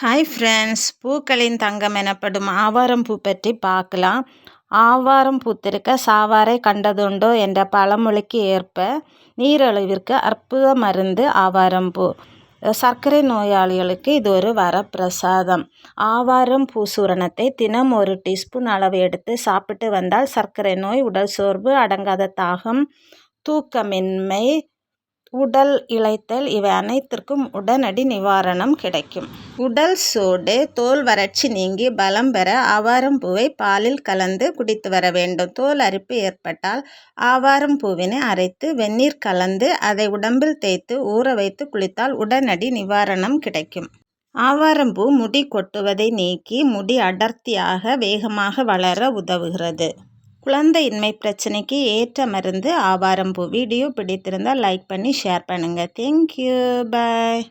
Hi friends பூக்களின் தங்கம் எனப்படும் ஆவாரம் பூ பற்றி பார்க்கலாம். ஆவாரம் பூத்திருக்க சாவாரை கண்டதுண்டோ என்ற பழமொழிக்கு ஏற்ப நீரழிவிற்கு அற்புத மருந்து ஆவாரம் பூ. சர்க்கரை நோயாளிகளுக்கு இது ஒரு வரப்பிரசாதம். ஆவாரம் பூ சூரணத்தை தினம் ஒரு டீஸ்பூன் அளவு எடுத்து சாப்பிட்டு வந்தால் சர்க்கரை நோய் உடல் சோர்வு அடங்காத தாகம் தூக்கமின்மை உடல் இளைத்தல் இவை அனைத்திற்கும் உடனடி நிவாரணம் கிடைக்கும். உடல் சூடு தோல் வறட்சி நீங்கி பலம் பெற ஆவாரம் பூவை பாலில் கலந்து குடித்து வர வேண்டும். தோல் அரிப்பு ஏற்பட்டால் ஆவாரம் பூவினை அரைத்து வெந்நீர் கலந்து அதை உடம்பில் தேய்த்து ஊற வைத்து குளித்தால் உடனடி நிவாரணம் கிடைக்கும். ஆவாரம்பூ முடி கொட்டுவதை நீக்கி முடி அடர்த்தியாக வேகமாக வளர உதவுகிறது. குழந்தையின்மை பிரச்சனைக்கு ஏற்ற மருந்து ஆவாரம் பூ. வீடியோ பிடித்திருந்தால் லைக் பண்ணி ஷேர் பண்ணுங்கள் தேங்க்யூ பாய்